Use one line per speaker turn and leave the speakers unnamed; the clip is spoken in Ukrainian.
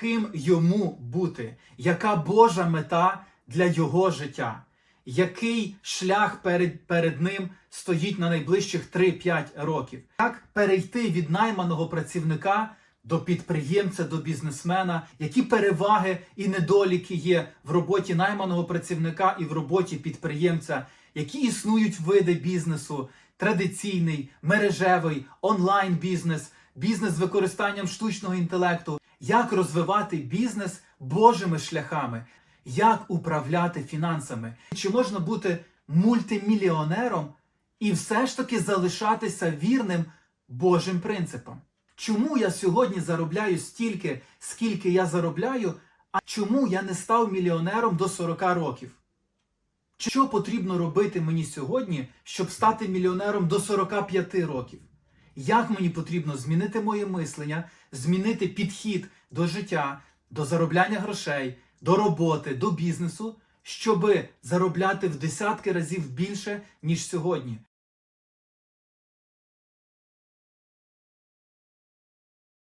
ким йому бути, яка Божа мета для його життя, який шлях перед, перед ним стоїть на найближчих 3-5 років, як перейти від найманого працівника до підприємця, до бізнесмена, які переваги і недоліки є в роботі найманого працівника і в роботі підприємця, які існують види бізнесу, традиційний, мережевий, онлайн бізнес, бізнес з використанням штучного інтелекту, як розвивати бізнес Божими шляхами, як управляти фінансами, чи можна бути мультимільйонером і все ж таки залишатися вірним Божим принципам. Чому я сьогодні заробляю стільки, скільки я заробляю, а чому я не став мільйонером до 40 років? Що потрібно робити мені сьогодні, щоб стати мільйонером до 45 років? Як мені потрібно змінити моє мислення, змінити підхід до життя, до заробляння грошей, до роботи, до бізнесу, щоб заробляти в десятки разів більше, ніж сьогодні?